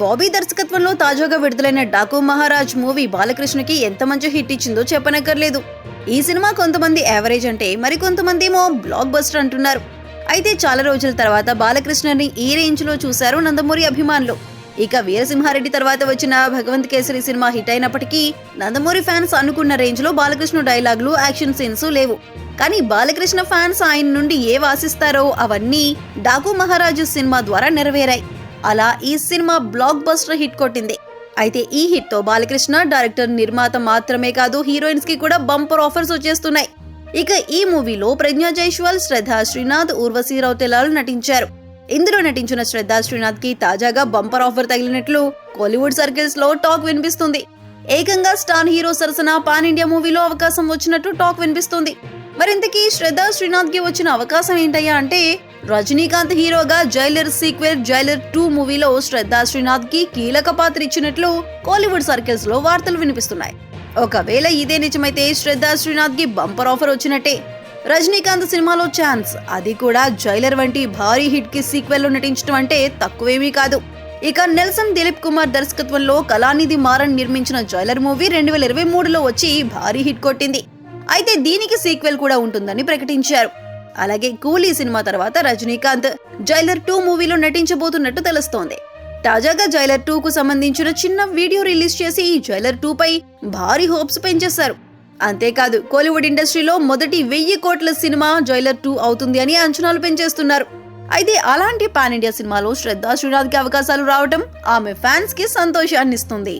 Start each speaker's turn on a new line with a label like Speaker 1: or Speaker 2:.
Speaker 1: బాబీ దర్శకత్వంలో తాజాగా విడుదలైన డాకు మహారాజ్ మూవీ బాలకృష్ణకి ఎంత మంచి హిట్ ఇచ్చిందో చెప్పనక్కర్లేదు. ఈ సినిమా కొంతమంది యావరేజ్ అంటే మరి కొంతమంది ఏమో బ్లాక్ బస్టర్ అంటున్నారు. అయితే చాలా రోజుల తర్వాత బాలకృష్ణని ఈ రేంజ్లో చూశారు నందమూరి అభిమానులు. ఇక వీరసింహారెడ్డి తర్వాత వచ్చిన భగవంత్ కేసరి సినిమా హిట్ అయినప్పటికీ నందమూరి ఫ్యాన్స్ అనుకున్న రేంజ్లో బాలకృష్ణ డైలాగులు యాక్షన్ సీన్స్ లేవు. కానీ బాలకృష్ణ ఫ్యాన్స్ ఆయన నుండి ఏ వాసిస్తారో అవన్నీ డాకు మహారాజు సినిమా ద్వారా నెరవేరాయి. అలా ఈ సినిమా బ్లాక్ బస్టర్ హిట్ కొట్టింది. అయితే ఈ హిట్తో బాలకృష్ణ డైరెక్టర్ నిర్మాత మాత్రమే కాదు హీరోయిన్స్కి కూడా బంపర్ ఆఫర్స్ వచ్చేస్తున్నాయి. ఇక ఈ మూవీలో ప్రజ్ఞా జైష్వాల్ శ్రద్ధా శ్రీనాథ్ ఊర్వశీ రౌతెలాలు నటించారు. ఇందులో నటించిన శ్రద్ధా శ్రీనాథ్కి తాజాగా బంపర్ ఆఫర్ తగిలినట్లు కోలీవుడ్ సర్కిల్స్లో టాక్ వినిపిస్తుంది. ఏకంగా స్టార్ హీరో సరసన పాన్ ఇండియా మూవీలో అవకాశం వచ్చినట్టు టాక్ వినిపిస్తుంది. మరింతకీ శ్రద్ధా శ్రీనాథ్కి వచ్చిన అవకాశం ఏంటయ్యా అంటే రజనీకాంత్ హీరోగా జైలర్ సీక్వెల్ జైలర్ టూ మూవీలో శ్రద్ధా శ్రీనాథ్కి కీలక పాత్ర ఇచ్చినట్లు కోలీవుడ్ సర్కిల్స్లో వార్తలు వినిపిస్తున్నాయి. ఒకవేళ ఇదే నిజమైతే శ్రద్ధా శ్రీనాథ్కి బంపర్ ఆఫర్ వచ్చినట్టే. రజనీకాంత్ సినిమాలో ఛాన్స్ అది కూడా జైలర్ వంటి భారీ హిట్కి సీక్వెల్లో నటించడం అంటే తక్కువేమీ కాదు. ఇక నెల్సన్ దిలీప్ కుమార్ దర్శకత్వంలో కళానిధి మారన్ నిర్మించిన జైలర్ మూవీ రెండు వేల ఇరవై మూడులో వచ్చి భారీ హిట్ కొట్టింది. అయితే దీనికి సీక్వెల్ కూడా ఉంటుందని ప్రకటించారు. అలాగే కూలీ సినిమా తర్వాత రజనీకాంత్ జైలర్ టూ మూవీలో నటించబోతున్నట్టు తెలుస్తోంది. తాజాగా జైలర్ టూ కు సంబంధించిన చిన్న వీడియో రిలీజ్ చేసి ఈ జైలర్ టూ పై భారీ హోప్స్ పెంచేశారు. అంతేకాదు కోలీవుడ్ ఇండస్ట్రీలో మొదటి వెయ్యి కోట్ల సినిమా జైలర్ టూ అవుతుంది అని అంచనాలు పెంచేస్తున్నారు. అయితే అలాంటి పాన్ ఇండియా సినిమాలో శ్రద్ధా శ్రీనాథ్కి అవకాశాలు రావటం ఆమె ఫ్యాన్స్కి సంతోషాన్నిస్తుంది.